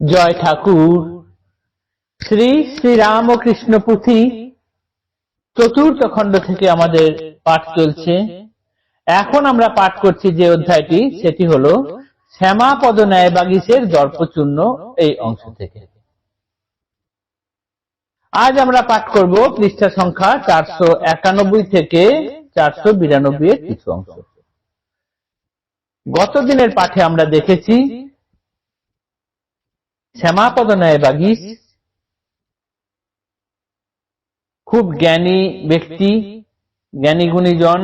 জয় ঠাকুর। শ্রী শ্রী রামকৃষ্ণ পুঁথি চতুর্থ খণ্ড থেকে আমাদের পাঠ চলছে। এখন আমরা পাঠ করছি যে অধ্যায়টি, সেটি হলো শ্যামাপদ ন্যায় বাগিসের দর্পচূর্ণ এই অংশ থেকে। আজ আমরা পাঠ করব পৃষ্ঠা সংখ্যা চারশো একানব্বই থেকে চারশো বিরানব্বই এর কিছু অংশ। গত দিনের পাঠে আমরা দেখেছি শ্যামাপদ ন্যায় বাগিস খুব জ্ঞানী ব্যক্তি, জ্ঞানী গুণীজন,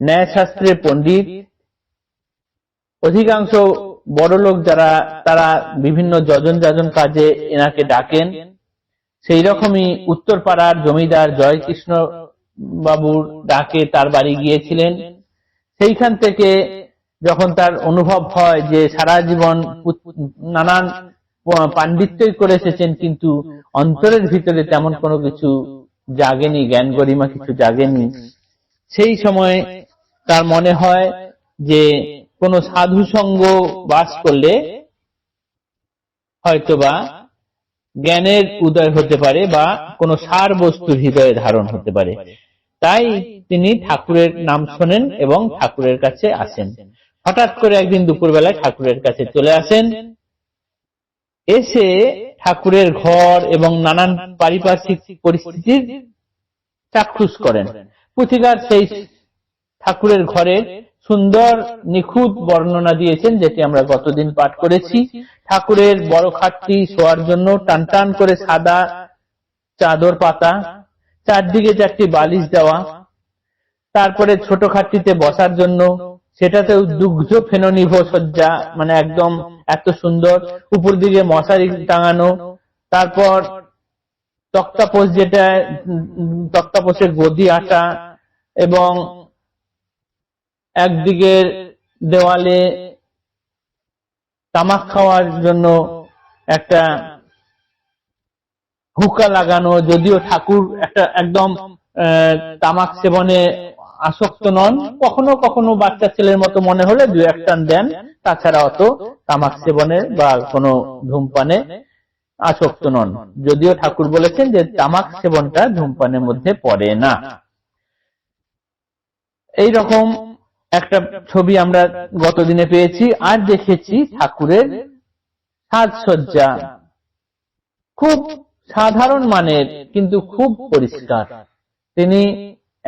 ন্যায়শাস্ত্রের পণ্ডিত। অধিকাংশ বড় লোক যারা, তারা বিভিন্ন যজন যাজন কাজে এনাকে ডাকেন। সেই রকমই উত্তরপাড়ার জমিদার জয়কৃষ্ণ বাবুর ডাকে তার বাড়ি গিয়েছিলেন। সেইখান থেকে যখন তার অনুভব হয় যে সারা জীবন নানান পাণ্ডিত্যই করে এসেছেন, কিন্তু অন্তরের ভিতরে তেমন কোনো কিছু জাগেনি, জ্ঞান গরিমা কিছু জাগেনি সেই সময় তার মনে হয় যে কোন সাধু সঙ্গ বাস করলে হয়তোবা জ্ঞানের উদয় হতে পারে বা কোনো সার বস্তু হৃদয়ে ধারণ হতে পারে। তাই তিনি ঠাকুরের নাম শোনেন এবং ঠাকুরের কাছে আসেন। হঠাৎ করে একদিন দুপুরবেলায় ঠাকুরের কাছে চলে আসেন। এসে ঠাকুরের ঘর এবং নানান পারিপার্শ্বিক পরিস্থিতির চাক্ষুষ করেন। পুথিকার সেই ঠাকুরের ঘরের সুন্দর নিখুঁত বর্ণনা দিয়েছেন, যেটি আমরা গতদিন পাঠ করেছি। ঠাকুরের বড় খাটটি শোয়ার জন্য টান টান করে সাদা চাদর পাতা, চারদিকে চারটি বালিশ দেওয়া, তারপরে ছোট খাটটিতে বসার জন্য সেটাতেও দুগ্ধ ফেননিভ সজ্জা মানে একদম এত সুন্দর। উপর দিকে মশারি টাঙানো। তারপর তক্তাপোষ যেটা তক্তাপোষের গদি আটা এবং একদিকের দেওয়ালে তামাক খাওয়ার জন্য একটা হুকা লাগানো, যদিও ঠাকুর একটা একদম তামাক সেবনে আসক্ত নন। কখনো কখনো বাচ্চা ছেলের মতো মনে হলে দু একটান দেন। তাছাড়া অত তামাক সেবনে বা কোনো ধূমপানে আসক্ত নন। যদিও ঠাকুর বলেছেন যে তামাক সেবনটা ধূমপানের মধ্যে পড়ে না। এই রকম একটা ছবি আমরা গতদিনে পেয়েছি আর দেখেছি ঠাকুরের সাজসজ্জা। খুব সাধারণ মানের, কিন্তু খুব পরিষ্কার। তিনি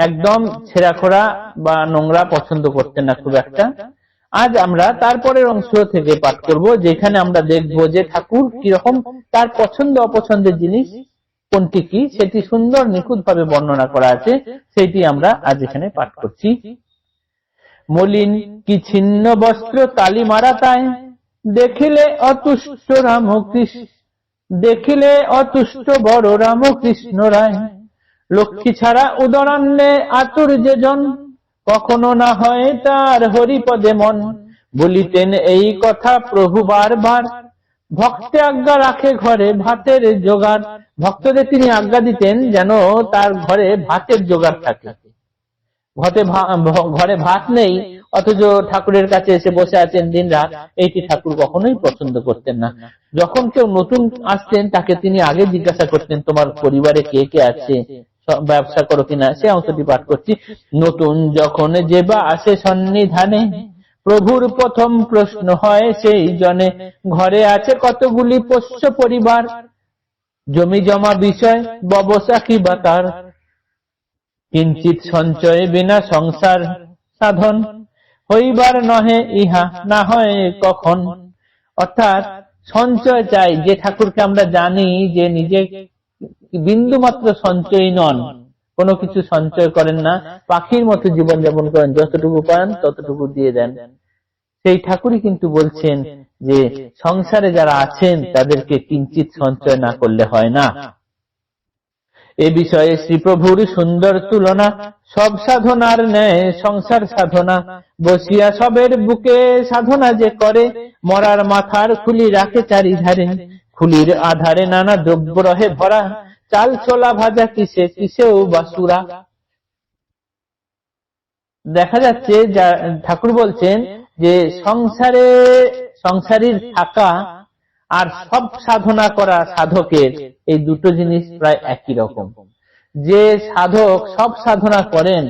একদম ছেঁড়াখোড়া বা নোংরা পছন্দ করতেন না খুব একটা। আজ আমরা তারপরের অংশ থেকে পাঠ করব, যেখানে আমরা দেখব যে ঠাকুর কীরকম, তার পছন্দ অপছন্দের জিনিস কোনটি কি, সেটি সুন্দর নিখুঁত ভাবে বর্ণনা করা আছে সেটি আমরা আজ এখানে পাঠ করছি। মলিন কি ছিন্ন বস্ত্র তালি মারা তাই, দেখিলে অতুষ্ট রামকৃষ্ণ, দেখিলে অতুষ্ট বড় রামকৃষ্ণ রায়। লক্ষ্মী ছাড়া উদরান্নে আতুর যে জন? কখনো না হয় তার হরিপদে মন। বলিতেন এই কথা প্রভু বারবার। ভক্তে আজ্ঞা রাখে ঘরে ভাতের জোগাড়। ভক্তদের তিনি আজ্ঞা দিতেন যেন তার ঘরে ভাতের জোগাড় থাকে। ঘরে ঘরে ভাত নেই, অথচ ঠাকুরের কাছে এসে বসে আছেন দিন রাত এইটি ঠাকুর কখনোই পছন্দ করতেন না। যখন কেউ নতুন আসতেন, তাকে তিনি আগে জিজ্ঞাসা করতেন, তোমার পরিবারে কে কে আছে? ব্যবসা করো কিনা, সে অংশটি পাঠ করছি। নতুন যখন যে বা আসে সন্নিধানে, প্রভুর প্রথম প্রশ্ন হয় সেই জনে, ঘরে আছে কতগুলি পোষ্য পরিবার? জমি জমা বিষয়, ব্যবসা কি বা তার? কিঞ্চিত সঞ্চয় বিনা সংসার সাধন, হইবার নহে ইহা, না হয় কখন? অর্থাৎ সঞ্চয় চাই, যে ঠাকুরকে আমরা জানি যে নিজে বিন্দু মাত্র সঞ্চয় নন, কোনো কিছু সঞ্চয় করেন না, পাখির মতো জীবন যাপন করেন, যতটুকু পান ততটুকু দিয়ে দেন। সেই ঠাকুরই কিন্তু বলছেন যে সংসারে যারা আছেন, তাদেরকে কিঞ্চিত সঞ্চয় না করলে হয় না। এ বিষয়ে শ্রীপ্রভুর সুন্দর তুলনা, সব সাধনার ন্যায়, সংসার সাধনা, বসিয়া সবের বুকে সাধনা যে করে, মরার মাথার খুলি রাখে চারিধারে, খুলির আধারে নানা দ্রব্য রহে ভরা চাল ছোলা ভাজা কিসে? কিসেও বাসুরা? দেখা যাচ্ছে ঠাকুর বলছেন যে সংসারে, সংসারীর থাকা আর সব সাধনা করা সাধকের এই দুটো জিনিস প্রায় একই রকম। যে সাধক সব সাধনা করেন,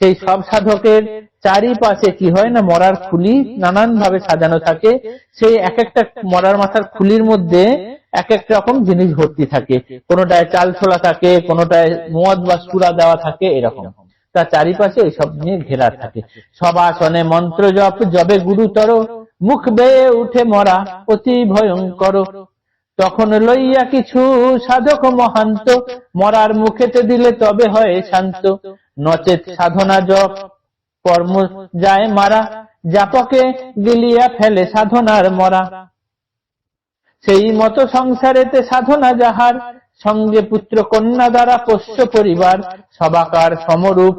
সেই সব সাধকের চারিপাশে কি হয় না, মরার খুলি নানান ভাবে সাজানো থাকে। সেই এক একটা মরার মাথার খুলির মধ্যে এক এক রকম জিনিস ভর্তি থাকে। কোনোটায় চাল ছোলা থাকে, কোনোটায় মদ বা সুরা দেওয়া থাকে, এরকম। তার চারিপাশে এসব নিয়ে ঘেরা থাকে। সব আসনে মন্ত্র জপ, জবে গুরুতর, মুখ বেয়ে উঠে মরা, অতি ভয়ঙ্কর। তখন লইয়া কিছু সাধক মহান্ত, মরার মুখেতে দিলে তবে হয় শান্ত। নচেত সাধনা জপ, কর্ম যায় মারা জাপকে গিলিয়া ফেলে সাধনার মরা। সেই মতো সংসারেতে সাধনা যাহার, সঙ্গে পুত্র কন্যা দ্বারা পোষ্য পরিবার, সবাকার সমরূপ।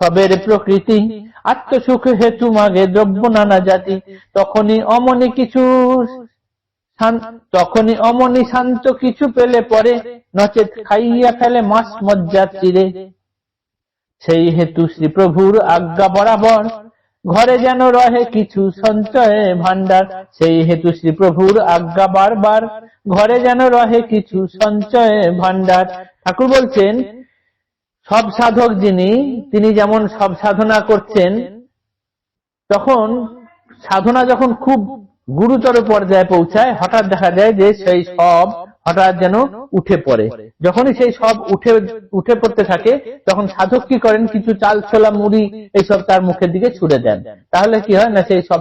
সবের প্রকৃতি, আত্মসুখ হেতু মাগে দ্রব্য নানা জাতি, তখনই অমনি কিছু তখনই অমনি শান্ত কিছু পেলে পরে, নচেত খাইয়া ফেলে মাস মজ্জার তীরে। সেই হেতু শ্রীপ্রভুর আজ্ঞা বরাবর ঘরে যেন রহে কিছু সঞ্চয়ে ভান্ডার সেই হেতু শ্রীপ্রভুর আজ্ঞা বারবার। ঘরে যেন রহে কিছু সঞ্চয়ে ভান্ডার ঠাকুর বলছেন, সব সাধক যিনি, তিনি যেমন সব সাধনা করছেন, তখন সাধনা যখন খুব গুরুতর পর্যায়ে পৌঁছায়, হঠাৎ দেখা যায় যে সেই সব হঠাৎ যেন উঠে পড়ে। যখনই সেই সব উঠে উঠে পড়তে থাকে তখন সাধক কি করেন? কিছু চাল ছোলা মুড়ি এইসব তার মুখের দিকে ছুড়ে দেন। তাহলে কি হয় না সেই সব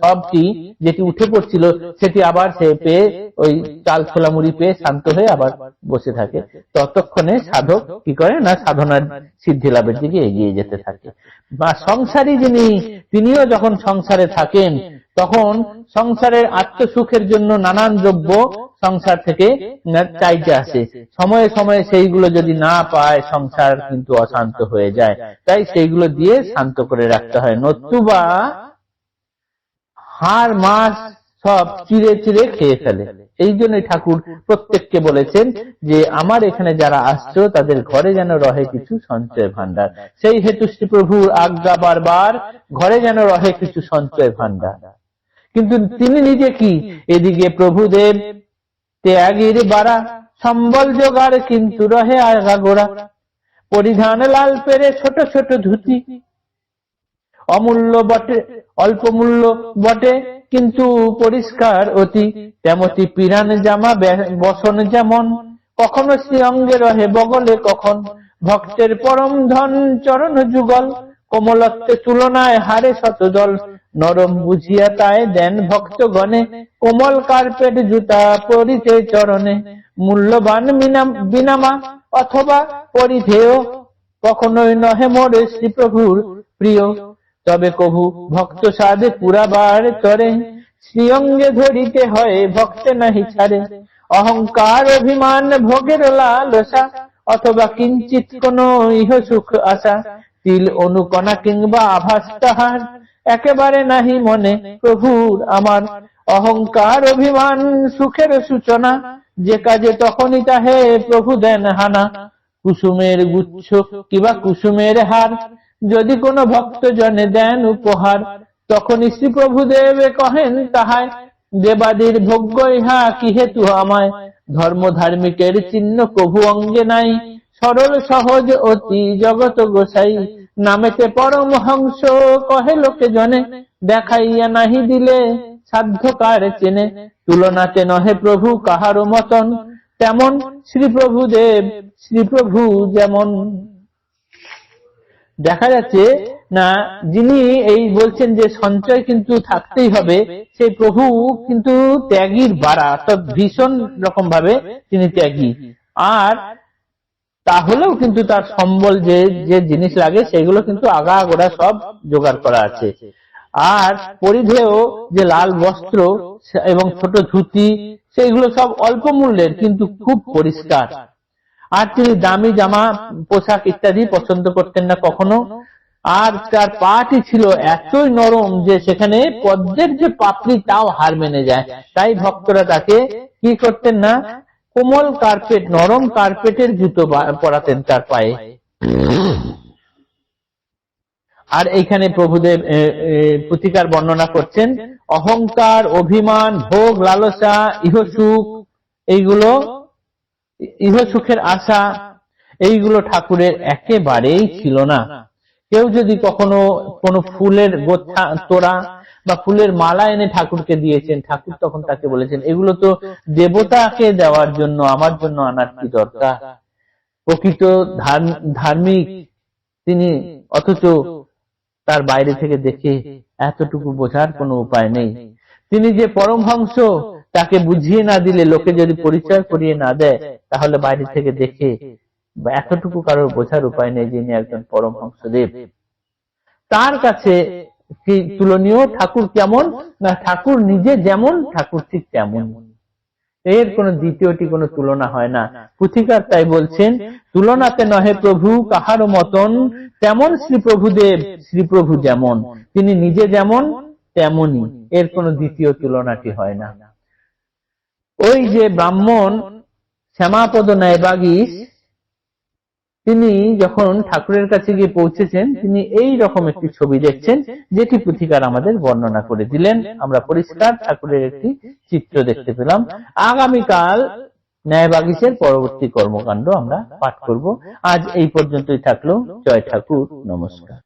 সবটি যেটি উঠে পড়ছিল সেটি আবার সে পেয়ে ওই চাল ছোলা মুড়ি পেয়ে শান্ত হয়ে আবার বসে থাকে। ততক্ষণে সাধক কি করে না সাধনার সিদ্ধি লাভের দিকে এগিয়ে যেতে থাকে। বা সংসারী যিনি তিনিও যখন সংসারে থাকেন তখন সংসারের আত্মসুখের জন্য নানান দ্রব্য সংসার থেকে চাইতে আসে। সময়ে সময়ে সেইগুলো যদি না পায়, সংসার কিন্তু অশান্ত হয়ে যায়। তাই সেইগুলো দিয়ে শান্ত করে রাখতে হয়। নতুবা হার মাস সব চিড়ে চিড়ে খেয়ে ফেলে। এই জন্যই ঠাকুর প্রত্যেককে বলেছেন যে, আমার এখানে যারা আসছো, তাদের ঘরে যেন রহে কিছু সঞ্চয় ভান্ডার সেই হেতু শ্রী প্রভুর আজ্ঞা বারবার, ঘরে যেন রহে কিছু সঞ্চয় ভান্ডার কিন্তু তিনি নিজে কি? এদিকে প্রভুদেব ত্যাগীর বাড়া, সম্বল জোগাড় কিন্তু রহে আগা গোড়া। পরিধান লাল পেরে ছোট ছোট ধুতি। অমূল্য বটে, অল্প মূল্য বটে কিন্তু পরিষ্কার অতি। তেমতি পিরান জামা বসন যেমন। কখনো শ্রী অঙ্গে রহে বগলে কখন। ভক্তের পরম ধন চরণ যুগল। কোমলত্বে তুলনায় হারে শতদল। নরম বুঝিয়া তাই দেন ভক্তগণে, কোমল কার্পেট জুতা পরিতে চরণে, মূল্যবান বিনামা অথবা পরিধেয়, কখনোই নহে মোরে শ্রীপ্রভুর প্রিয়। তবে কভু ভক্ত সাধে পুরাবার তরে শ্রীঅঙ্গে ধরিতে হয় ভক্তে নাহি ছাড়ে। অহংকার অভিমান ভোগের লালসা, অথবা কিঞ্চিত কোন ইহ সুখ আশা, তিল অনুকণা কিংবা আভাস তাহার। একেবারে নাহি মনে। প্রভুর আমার অহংকার অভিমান, সুখের সূচনা, যে কাজে তখনই তাহে প্রভু দেন হানা। কুসুমের গুচ্ছ কিবা কুসুমের হার, যদি কোনো ভক্ত জনে দেন উপহার, তখনই শ্রী প্রভুদেব কহেন তাহায়, দেবাদির ভোগ্য ইহা কি হেতু আমায়? ধর্ম ধার্মিকের চিহ্ন প্রভু অঙ্গে নাই, সরল সহজ অতি জগত গোসাই নামেতে পরমহংস কহে লোকে জনে, দেখাইয়া নাহি দিলে সাধ্যকার চেনে। তুলনাতে নহে প্রভু কাহারও মতন? তেমন শ্রী প্রভুদেব শ্রী প্রভু যেমন। দেখা যাচ্ছে, না, যিনি এই বলছেন যে সঞ্চয় কিন্তু থাকতেই হবে, সেই প্রভু কিন্তু ত্যাগীর বাড়া অর্থাৎ ভীষণ রকম ভাবে তিনি ত্যাগী। আর তাহলেও কিন্তু তার সম্বল যে যে জিনিস লাগে, সেগুলো কিন্তু আগা আগোড়া সব জোগাড় করা আছে। আর পরিধেয় যে লাল বস্ত্র এবং ছোট ধুতি সেগুলো সব অল্প মূল্যের, কিন্তু খুব পরিষ্কার। আর তিনি দামি জামা, পোশাক ইত্যাদি পছন্দ করতেন না কখনো। আর তার পাটি ছিল এতই নরম যে সেখানে পদ্মের যে পাপড়ি, তাও হার মেনে যায়। তাই ভক্তরা তাকে কি করতেন না কোমল কার্পেট, নরম কার্পেটের জুতো পরাতেন তার পায়ে। আর এইখানে প্রভুদেব প্রতিকার বর্ণনা করছেন, অহংকার, অভিমান, ভোগ, লালসা ইহসুখ এইগুলো, ইহ সুখের আশা, এইগুলো ঠাকুরের একেবারেই ছিল না। কেউ যদি কখনো কোনো ফুলের গোছা তোড়া বা ফুলের মালা এনে ঠাকুরকে দিয়েছেন, ঠাকুর তখন তাকে বলেছেন, এগুলো তো দেবতাকে দেওয়ার জন্য, আমার জন্য আনার কি দরকার? প্রকৃত ধার্মিক তিনি অথচ তার বাইরে থেকে দেখে এতটুকু বোঝার কোনো উপায় নেই। তিনি যে পরমহংস, তাকে বুঝিয়ে না দিলে, লোকে যদি পরিচয় করিয়ে না দেয়, তাহলে বাইরে থেকে দেখে এতটুকু কারোর বোঝার উপায় নেই যিনি একজন পরমহংসদেব। তার কাছে তুলনীয়? ঠাকুর কেমন? না, ঠাকুর নিজে যেমন, ঠাকুর ঠিক তেমন। এর কোন দ্বিতীয়টি কোনো তুলনা হয় না। পুথিকার তাই বলছেন, তুলনাতে নহে প্রভু, কাহারও মতন তেমন শ্রী প্রভুদেব, শ্রী প্রভু যেমন। তিনি নিজে যেমন, তেমনই। এর কোনো দ্বিতীয় তুলনাটি হয় না। ওই যে ব্রাহ্মণ শ্যামাপদ ন্যায়বাগীশ তিনি যখন ঠাকুরের কাছে গিয়ে পৌঁছেছেন, তিনি এই রকম একটি ছবি দেখছেন, যেটি পুথিকার আমাদের বর্ণনা করে দিলেন। আমরা পরিষ্কার ঠাকুরের একটি চিত্র দেখতে পেলাম। আগামীকাল ন্যায় বাগিচের পরবর্তী কর্মকাণ্ড আমরা পাঠ করব। আজ এই পর্যন্তই থাকল। জয় ঠাকুর। নমস্কার।